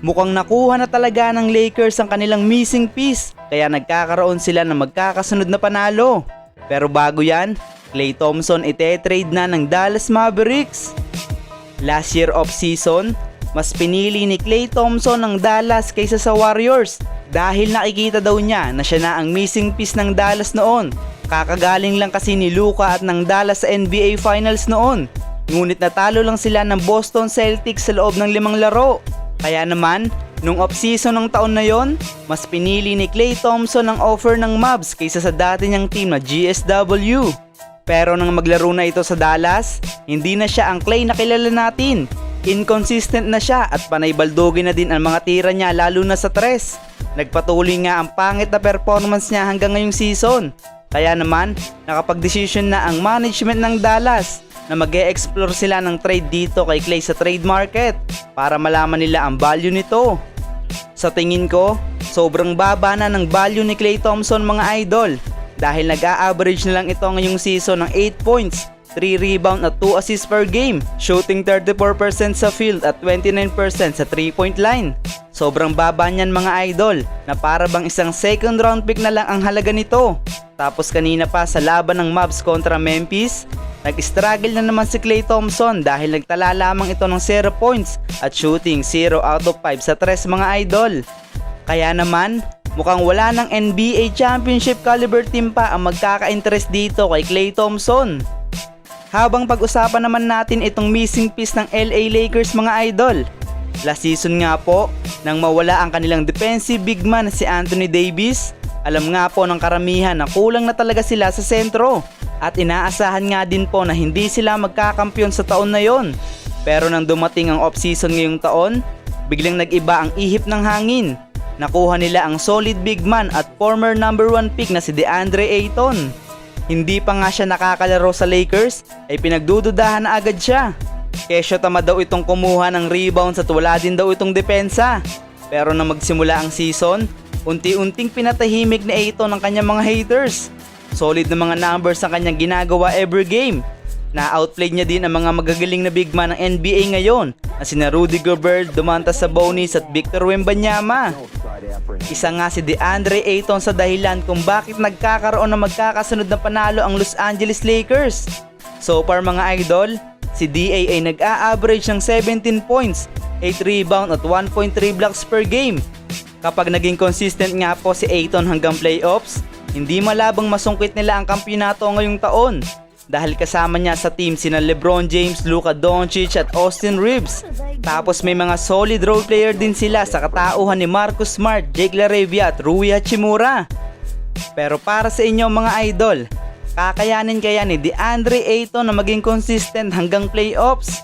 Mukhang nakuha na talaga ng Lakers ang kanilang missing piece kaya nagkakaroon sila ng magkakasunod na panalo. Pero bago yan, Klay Thompson ite-trade na ng Dallas Mavericks. Last year off season, mas pinili ni Klay Thompson ng Dallas kaysa sa Warriors dahil nakikita daw niya na siya na ang missing piece ng Dallas noon. Kakagaling lang kasi ni Luka at ng Dallas sa NBA Finals noon. Ngunit natalo lang sila ng Boston Celtics sa loob ng limang laro. Kaya naman, nung off-season ng taon na yon, mas pinili ni Klay Thompson ang offer ng Mavs kaysa sa dati niyang team na GSW. Pero nang maglaro na ito sa Dallas, hindi na siya ang Clay na kilala natin. Inconsistent na siya at panay baldogi na din ang mga tira niya lalo na sa tres. Nagpatuloy nga ang pangit na performance niya hanggang ngayong season. Kaya naman, nakapag-desisyon na ang management ng Dallas na mag explore sila ng trade dito kay Clay sa trade market para malaman nila ang value nito. Sa tingin ko, sobrang baba na ng value ni Clay Thompson mga idol dahil nag-a-average na lang ito ngayong season ng 8 points, 3 rebound at 2 assists per game, shooting 34% sa field at 29% sa 3-point line. Sobrang baba niyan mga idol na para bang isang second round pick na lang ang halaga nito. Tapos kanina pa sa laban ng Mavs kontra Memphis, nag-struggle na naman si Klay Thompson dahil nagtala lamang ito ng 0 points at shooting 0 out of 5 sa 3 mga idol. Kaya naman, mukhang wala ng NBA Championship caliber team pa ang magkaka-interest dito kay Klay Thompson. Habang pag-usapan naman natin itong missing piece ng LA Lakers mga idol. Last season nga po, nang mawala ang kanilang defensive big man si Anthony Davis, alam nga po ng karamihan na kulang na talaga sila sa sentro. At inaasahan nga din po na hindi sila magkakampiyon sa taon na yon. Pero nang dumating ang off-season ngayong taon, biglang nag-iba ang ihip ng hangin. Nakuha nila ang solid big man at former number 1 pick na si DeAndre Ayton. Hindi pa nga siya nakakalaro sa Lakers ay pinagdududahan na agad siya. Kesyo tama daw itong kumuha ng rebounds at wala din daw itong depensa. Pero nang magsimula ang season, unti-unting pinatahimik ni Ayton ang kanyang mga haters. Solid na mga numbers ang kanyang ginagawa every game. Na-outplay niya din ang mga magagaling na big man ng NBA ngayon na sina Rudy Gobert, Domantas Sabonis at Victor Wembanyama. Isa nga si DeAndre Ayton sa dahilan kung bakit nagkakaroon ng magkakasunod na panalo ang Los Angeles Lakers. So far mga idol, si DA ay nag-a-average ng 17 points, 8 rebound at 1.3 blocks per game. Kapag naging consistent nga po si Ayton hanggang playoffs, hindi malabang masungkit nila ang kampyonato ngayong taon dahil kasama niya sa team sina LeBron James, Luka Doncic at Austin Reeves. Tapos may mga solid role player din sila sa katauhan ni Marcus Smart, Jake LaRavia at Rui Hachimura. Pero para sa inyo mga idol, kakayanin kaya ni DeAndre Ayton na maging consistent hanggang playoffs?